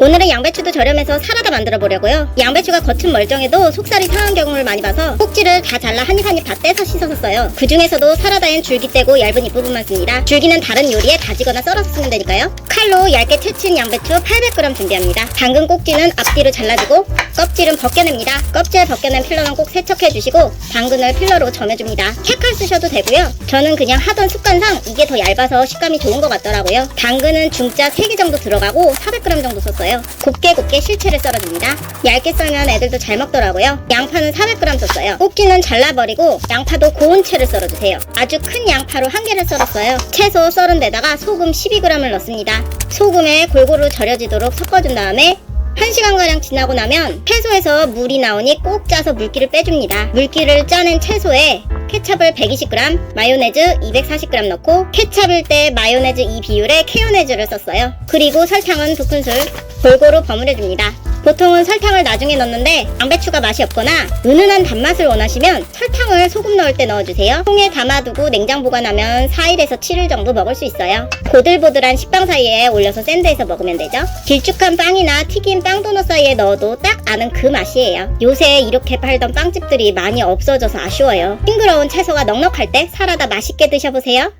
오늘은 양배추도 저렴해서 사라다 만들어 보려고요. 양배추가 겉은 멀쩡해도 속살이 상한 경우를 많이 봐서 꼭지를 다 잘라 한입 한입 다 떼서 씻어서 써요. 그 중에서도 사라다엔 줄기 떼고 얇은 잎부분만 씁니다. 줄기는 다른 요리에 다지거나 썰어서 쓰면 되니까요. 칼로 얇게 채친 양배추 800g 준비합니다. 당근 꼭지는 앞뒤로 잘라주고 껍질은 벗겨냅니다. 껍질 벗겨낸 필러는 꼭 세척해 주시고 당근을 필러로 점여줍니다. 캐칼 쓰셔도 되고요. 저는 그냥 하던 습관상 이게 더 얇아서 식감이 좋은 것 같더라고요. 당근은 중짜 3개 정도 들어가고 400g 정도 썼어요. 곱게 곱게 실체를 썰어줍니다. 얇게 썰면 애들도 잘 먹더라고요. 양파는 400g 썼어요. 꼭지는 잘라버리고 양파도 고운 채를 썰어주세요. 아주 큰 양파로 한 개를 썰었어요. 채소 썰은 데다가 소금 12g을 넣습니다. 소금에 골고루 절여지도록 섞어준 다음에 1시간가량 지나고 나면 채소에서 물이 나오니 꼭 짜서 물기를 빼줍니다. 물기를 짜낸 채소에 케찹을 120g, 마요네즈 240g 넣고 케찹일 때 마요네즈 이 비율에 케요네즈를 썼어요. 그리고 설탕은 2큰술 골고루 버무려줍니다. 보통은 설탕을 나중에 넣는데 양배추가 맛이 없거나 은은한 단맛을 원하시면 설탕을 소금 넣을 때 넣어주세요. 통에 담아두고 냉장 보관하면 4일에서 7일 정도 먹을 수 있어요. 보들보들한 식빵 사이에 올려서 샌드해서 먹으면 되죠. 길쭉한 빵이나 튀긴 빵 도넛 사이에 넣어도 딱 아는 그 맛이에요. 요새 이렇게 팔던 빵집들이 많이 없어져서 아쉬워요. 싱그러운 채소가 넉넉할 때 사라다 맛있게 드셔보세요.